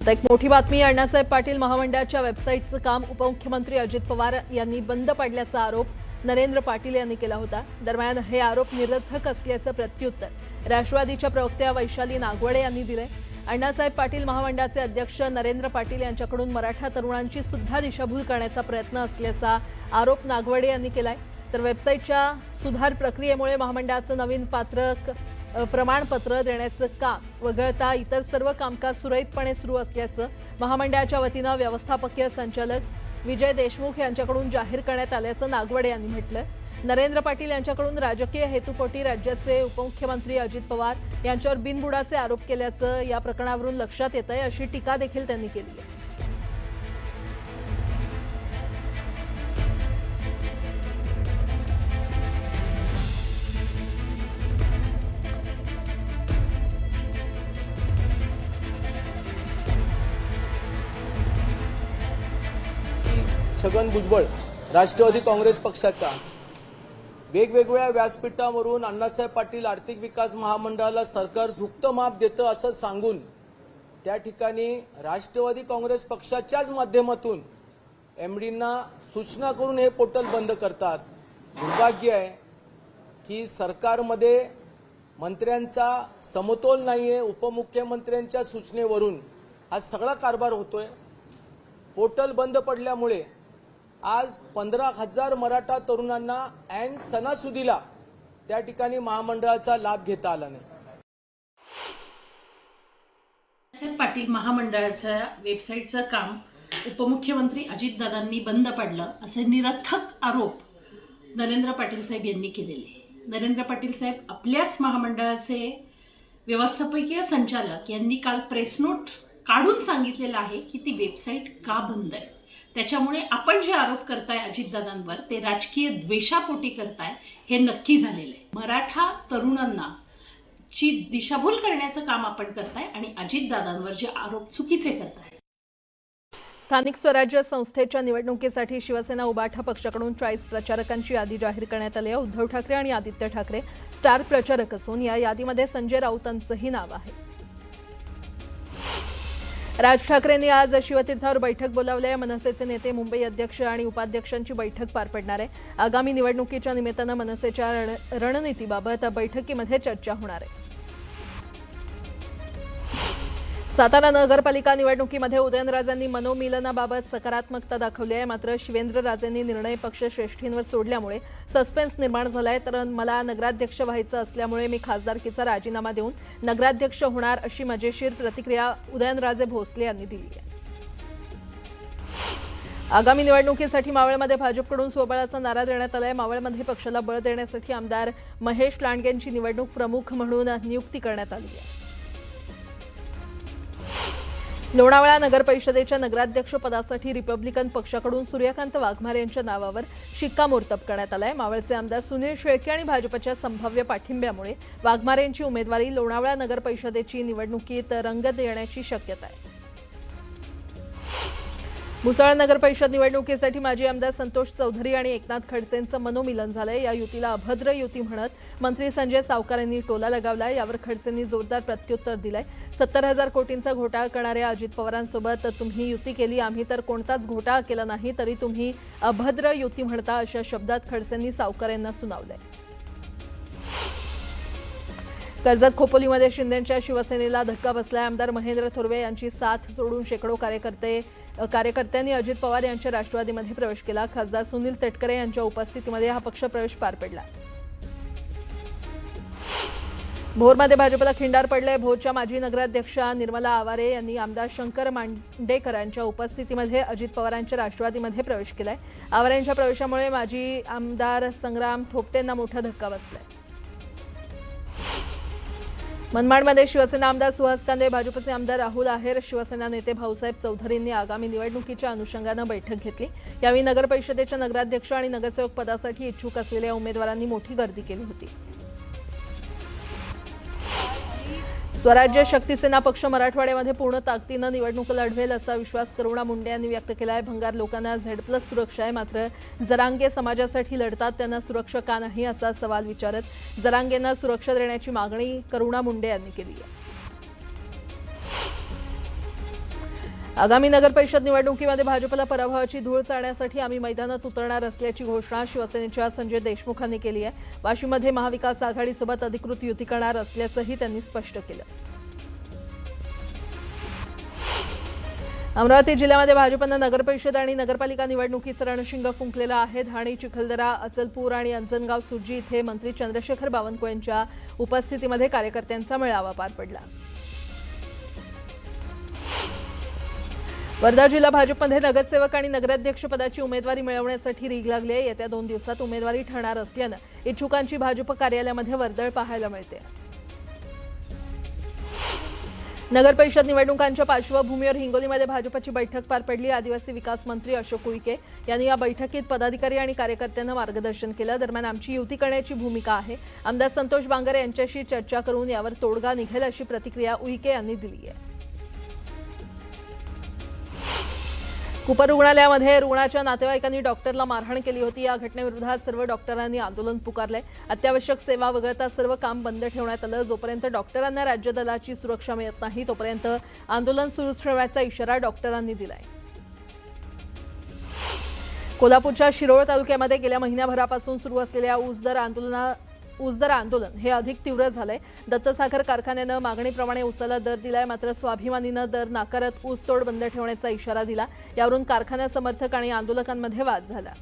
आता एक मोठी बातमी अण्णासाहेब पाटील महामंडळाच्या वेबसाईटचं काम उपमुख्यमंत्री अजित पवार यांनी बंद पाडल्याचा आरोप नरेंद्र पाटील यांनी केला होता. दरम्यान हे आरोप निरर्थक असल्याचं प्रत्युत्तर राष्ट्रवादीच्या प्रवक्त्या वैशाली नागवडे यांनी दिले अण्णासाहेब पाटील महामंडळाचे अध्यक्ष नरेंद्र पाटील यांच्याकडून मराठा तरुणांची सुद्धा दिशाभूल करण्याचा प्रयत्न असल्याचा आरोप नागवडे यांनी केलाय. तर वेबसाईटच्या सुधार प्रक्रियेमुळे महामंडळाचं नवीन पात्रक प्रमाणपत्र देण्याचं काम वगळता इतर सर्व कामकाज सुरळीतपणे सुरू असल्याचं महामंडळाच्या वतीनं व्यवस्थापकीय संचालक विजय देशमुख यांच्याकडून जाहीर करण्यात आल्याचं नागवडे यांनी म्हटलं. नरेंद्र पाटील यांच्याकडून राजकीय हेतुपोटी राज्याचे उपमुख्यमंत्री अजित पवार यांच्यावर बिनबुडाचे आरोप केल्याचं या प्रकरणावरून लक्षात येत आहे अशी टीका देखील त्यांनी केली आहे. छगन भुजबळ राष्ट्रवादी काँग्रेस पक्षाचा. वेगवेगळ्या व्यासपीठावरून अण्णासाहेब पाटील आर्थिक विकास महामंडळाला सरकार झुकतं माप देतं असं सांगून त्या ठिकाणी राष्ट्रवादी काँग्रेस पक्षाच्याच माध्यमातून एमडींना सूचना करून हे पोर्टल बंद करतात. दुर्भाग्य आहे की सरकारमध्ये मंत्र्यांचा समतोल नाही आहे उपमुख्यमंत्र्यांच्या सूचनेवरून हा सगळा कारभार होतोय. पोर्टल बंद पडल्यामुळे आज पंधरा हजार मराठा तरुणांना ऐन सणासुदीला त्या ठिकाणी महामंडळाचा लाभ घेता आला नाही. पाटील महामंडळाच्या वेबसाईटचं काम उपमुख्यमंत्री अजितदादांनी बंद पाडलं असे निरर्थक आरोप नरेंद्र पाटील साहेब यांनी केलेले. नरेंद्र पाटील साहेब आपल्याच महामंडळाचे व्यवस्थापकीय संचालक यांनी काल प्रेस नोट काढून सांगितलेलं आहे की ती वेबसाईट का बंद आहे. त्याच्यामुळे आपण जे आरोप करताय अजितदादांवर ते राजकीय द्वेषापोटी करताय हे नक्की झालेलं आहे. मराठा तरुणांना ची दिशाभूल करण्याचं काम आपण करताय आणि अजितदादांवर जे आरोप चुकीचे करताय. स्थानिक स्वराज्य संस्थेच्या निवडणुकीसाठी शिवसेना उबाठा पक्षाकडून चाळीस प्रचारकांची यादी जाहीर करण्यात आली आहे. उद्धव ठाकरे आणि आदित्य ठाकरे स्टार प्रचारक असून या यादीमध्ये संजय राऊतांचंही नाव आहे. राज ठाकरेंनी आज शिवतीर्थावर बैठक बोलावली आहे. मनसेचे नेते मुंबई अध्यक्ष आणि उपाध्यक्षांची बैठक पार पडणार आहे. आगामी निवडणुकीच्या निमित्तानं मनसेच्या रणनीतीबाबत बैठकीमध्ये चर्चा होणार आहे. सातारा नगरपालिका निवडणुकीमध्ये उदयनराजांनी मनोमिलनाबाबत सकारात्मकता दाखवली आहे. मात्र शिवेंद्रराजेंनी निर्णय पक्ष श्रेष्ठींवर सोडल्यामुळे सस्पेन्स निर्माण झालाय. तर मला नगराध्यक्ष व्हायचं असल्यामुळे मी खासदारकीचा राजीनामा देऊन नगराध्यक्ष होणार अशी मजेशीर प्रतिक्रिया उदयनराजे भोसले यांनी दिली आहे. आगामी निवडणुकीसाठी मावळमध्ये भाजपकडून स्वबळाचा नारा देण्यात आलाय. मावळमध्ये पक्षाला बळ देण्यासाठी आमदार महेश लांडगेंची निवडणूक प्रमुख म्हणून नियुक्ती करण्यात आली आहे. लोणावळा नगर परिषदेच्या नगराध्यक्ष पदासाठी रिपब्लिकन पक्षाकडून सूर्यकांत वाघमारे यांच्या नावावर शिक्कामोर्तब करण्यात आलाय. मावळचे आमदार सुनील शेळके आणि भाजपच्या संभाव्य पाठिंब्यामुळे वाघमारे यांची उमेदवारी लोणावळा नगर परिषदेची निवडणुकीत रंगत येण्याची शक्यता आहे. मुसळ नगर परिषद निवडणुकीसाठी माजी आमदार संतोष चौधरी आणि एकनाथ खडसेंचं मनोमिलन झालंय. या युतीला अभद्र युती म्हणत मंत्री संजय सावकार यांनी टोला लगावलाय. यावर खडसेंनी जोरदार प्रत्युत्तर दिलंय. सत्तर हजार कोटींचा घोटाळा करणाऱ्या अजित पवारांसोबत तुम्ही युती केली. आम्ही तर कोणताच घोटाळा केला नाही तरी तुम्ही अभद्र युती म्हणता अशा शब्दात खडसेंनी सावकार यांना सुनावलंय. कर्जत खोपोलीमध्ये शिंदेच्या शिवसेनेला धक्का बसलाय. आमदार महेंद्र थोरवे यांची साथ सोडून शेकडो कार्यकर्ते कार्यकर्त्यांनी अजित पवार यांच्या राष्ट्रवादीमध्ये प्रवेश केला. खासदार सुनील तटकरे यांच्या उपस्थितीमध्ये हा पक्ष प्रवेश पार पडला. भोरमध्ये भाजपला खिंडार पडले भोरच्या माजी नगराध्यक्षा निर्मला आवारे यांनी आमदार शंकर मांडेकर यांच्या उपस्थितीमध्ये अजित पवारांच्या राष्ट्रवादीमध्ये प्रवेश केलाय. आवारे यांच्या प्रवेशामुळे माजी आमदार संग्राम थोपटेंना मोठा धक्का बसलाय. मनमाडमध्ये शिवसेना आमदार सुहास कांदे भाजपचे आमदार राहुल आहेर शिवसेना नेते भाऊसाहेब चौधरींनी आगामी निवडणुकीच्या अनुषंगानं बैठक घेतली. यावेळी नगर परिषदेच्या नगराध्यक्ष आणि नगरसेवक पदासाठी इच्छुक असलेल्या उमेदवारांनी मोठी गर्दी केली होती. स्वराज्य शक्तीसेना पक्ष मराठवाड्यामध्ये पूर्ण ताकदीनं निवडणूक लढवेल असा विश्वास करुणा मुंडे यांनी व्यक्त केला आहे. भंगार लोकांना झेड प्लस सुरक्षा आहे. मात्र जरांगे समाजासाठी लढतात त्यांना सुरक्षा का नाही असा सवाल विचारत जरांगेंना सुरक्षा देण्याची मागणी करुणा मुंडे यांनी केली आहे. आगामी नगर परिषद निवडणुकीमध्ये भाजपला पराभवाची धूळ चाळण्यासाठी आम्ही मैदानात उतरणार असल्याची घोषणा शिवसेनेच्या संजय देशमुखांनी केली आहे. वाशीमध्ये महाविकास आघाडीसोबत अधिकृत युती करणार असल्याचंही त्यांनी स्पष्ट केलं. अमरावती जिल्ह्यामध्ये भाजपनं नगरपरिषद आणि नगरपालिका निवडणुकीचं रणशिंग फुंकलेलं आहे धाणी चिखलदरा अचलपूर आणि अंजनगाव सुर्जी इथे मंत्री चंद्रशेखर बावनकुळेंच्या उपस्थितीमध्ये कार्यकर्त्यांचा मेळावा पार पडला. वर्धा जिल्हा भाजपमध्ये नगरसेवक आणि नगराध्यक्ष पदाची उमेदवारी मिळवण्यासाठी रीग लागली आहे. येत्या दोन दिवसात उमेदवारी ठरणार असल्यानं इच्छुकांची भाजप कार्यालयामध्ये वर्दळ पाहायला मिळते. नगर परिषद निवडणुकांच्या पार्श्वभूमीवर हिंगोलीमध्ये भाजपची बैठक पार पडली. आदिवासी विकास मंत्री अशोक उईके यांनी या बैठकीत पदाधिकारी आणि कार्यकर्त्यांना मार्गदर्शन केलं. दरम्यान आमची युती करण्याची भूमिका आहे. आमदार संतोष बांगर यांच्याशी चर्चा करून यावर तोडगा निघेल अशी प्रतिक्रिया उईके यांनी दिली आहे. उपरुग्णालयामध्ये रुग्णाच्या नातेवाईकांनी डॉक्टरला मारहाण केली होती. या घटनेविरोधात सर्व डॉक्टरांनी आंदोलन पुकारलंय. अत्यावश्यक सेवा वगळता सर्व काम बंद ठेवण्यात आलं. जोपर्यंत डॉक्टरांना राज्य दलाची सुरक्षा मिळत नाही तोपर्यंत आंदोलन सुरूच ठेवण्याचा इशारा डॉक्टरांनी दिलाय. कोल्हापूरच्या शिरोळ तालुक्यामध्ये गेल्या महिन्याभरापासून सुरू असलेल्या ऊसदर आंदोलना ऊस आंदोलन हे अधिक तीव्र झालंय. दत्तसाखर कारखान्यानं मागणीप्रमाणे ऊसाला दर दिलाय मात्र स्वाभिमानीनं दर नाकारत ऊसतोड बंद ठेवण्याचा इशारा दिला. यावरून कारखाना समर्थक आणि आंदोलकांमध्ये वाद झाला.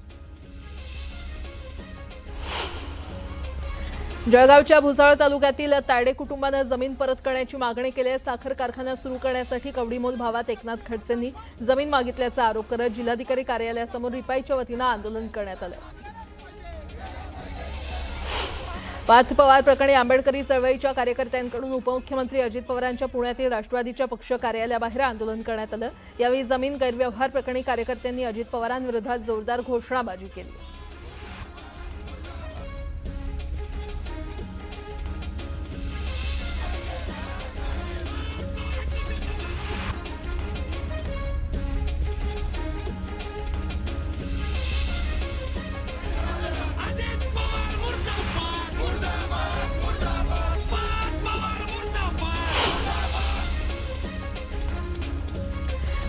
जळगावच्या भुसाळ तालुक्यातील तायडे कुटुंबानं जमीन परत करण्याची मागणी केली आहे. साखर कारखाना सुरू करण्यासाठी कवडीमोल भावात एकनाथ खडसेंनी जमीन मागितल्याचा आरोप करत जिल्हाधिकारी कार्यालयासमोर रिपाईच्या वतीनं आंदोलन करण्यात आलं. पार्थ पवार प्रकरणी आंबेडकरी चळवळीच्या कार्यकर्त्यांकडून उपमुख्यमंत्री अजित पवारांच्या पुण्यातील राष्ट्रवादीच्या पक्ष कार्यालयाबाहेर आंदोलन करण्यात आलं. यावेळी जमीन गैरव्यवहार प्रकरणी कार्यकर्त्यांनी अजित पवारांविरोधात जोरदार घोषणाबाजी केली.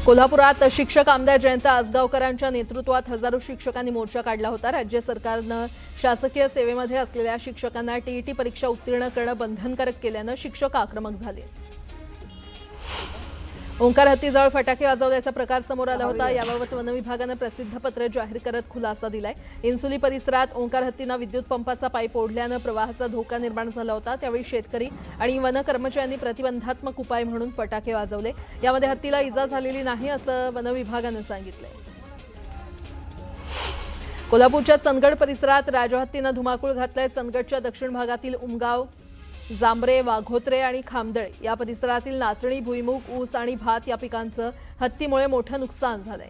कोल्हापुरात शिक्षक आमदार जयंत आसगावकरांच्या नेतृत्वात हजारो शिक्षकांनी मोर्चा काढला होता. राज्य सरकारनं शासकीय सेवेमध्ये असलेल्या शिक्षकांना टीईटी परीक्षा उत्तीर्ण करणं बंधनकारक केल्यानं शिक्षक आक्रमक झाले. ओंकार हत्तीजवळ फटाके वाजवल्याचा प्रकार समोर आला होता. याबाबत वनविभागानं प्रसिद्ध पत्र जाहीर करत खुलासा दिलाय. इन्सुली परिसरात ओंकार हत्तीनं विद्युत पंपाचा पाईप ओढल्यानं प्रवाहाचा धोका निर्माण झाला होता. त्यावेळी शेतकरी आणि वन कर्मचाऱ्यांनी प्रतिबंधात्मक उपाय म्हणून फटाके वाजवले. यामध्ये हत्तीला इजा झालेली नाही असं वनविभागानं सांगितलंय. कोल्हापूरच्या चंदगड परिसरात राजहत्तीनं धुमाकूळ घातलाय. चंदगडच्या दक्षिण भागातील उमगाव जांभरे वाघोत्रे आणि खामदळे या परिसरातील नाचणी भुईमुग ऊस आणि भात या पिकांचं हत्तीमुळे मोठं नुकसान झालंय.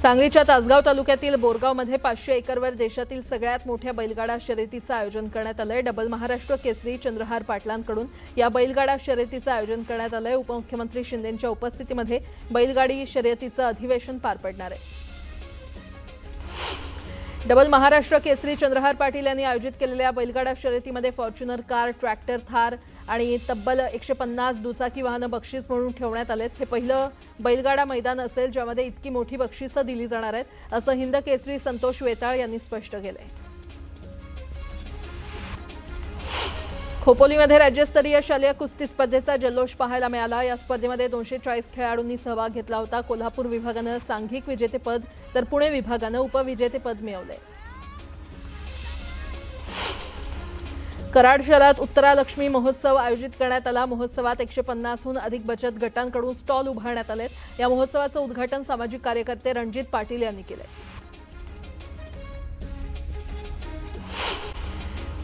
सांगलीच्या तासगाव तालुक्यातील बोरगावमध्ये पाचशे एकरवर देशातील सगळ्यात मोठ्या बैलगाडा शर्यतीचं आयोजन करण्यात आलंय. डबल महाराष्ट्र केसरी चंद्रहार पाटलांकडून या बैलगाडा शर्यतीचं आयोजन करण्यात आलंय. उपमुख्यमंत्री शिंदेंच्या उपस्थितीमध्ये बैलगाडी शर्यतीचं अधिवेशन पार पडणार आहे. डबल महाराष्ट्र केसरी चंद्रहार पाटील यांनी आयोजित केलेल्या बैलगाडा शर्यतीमध्ये फॉर्च्युनर कार ट्रॅक्टर थार आणि तब्बल एकशे पन्नास दुचाकी वाहनं बक्षीस म्हणून ठेवण्यात आलेत. हे पहिलं बैलगाडा मैदान असेल ज्यामध्ये इतकी मोठी बक्षिसं दिली जाणार आहेत असं हिंद केसरी संतोष वेताळ यांनी स्पष्ट केलंय. खोपोलीमध्ये राज्यस्तरीय शालेय कुस्ती स्पर्धेचा जल्लोष पाहायला मिळाला. या स्पर्धेमध्ये दोनशे चाळीस खेळाडूंनी सहभाग घेतला होता. कोल्हापूर विभागानं सांघिक विजेतेपद तर पुणे विभागानं उपविजेतेपद मिळवले कराड शहरात उत्तरालक्ष्मी महोत्सव आयोजित करण्यात आला. महोत्सवात एकशे पन्नासहून अधिक बचत गटांकडून स्टॉल उभारण्यात आले या महोत्सवाचं उद्घाटन सामाजिक कार्यकर्ते रणजित पाटील यांनी केलंय.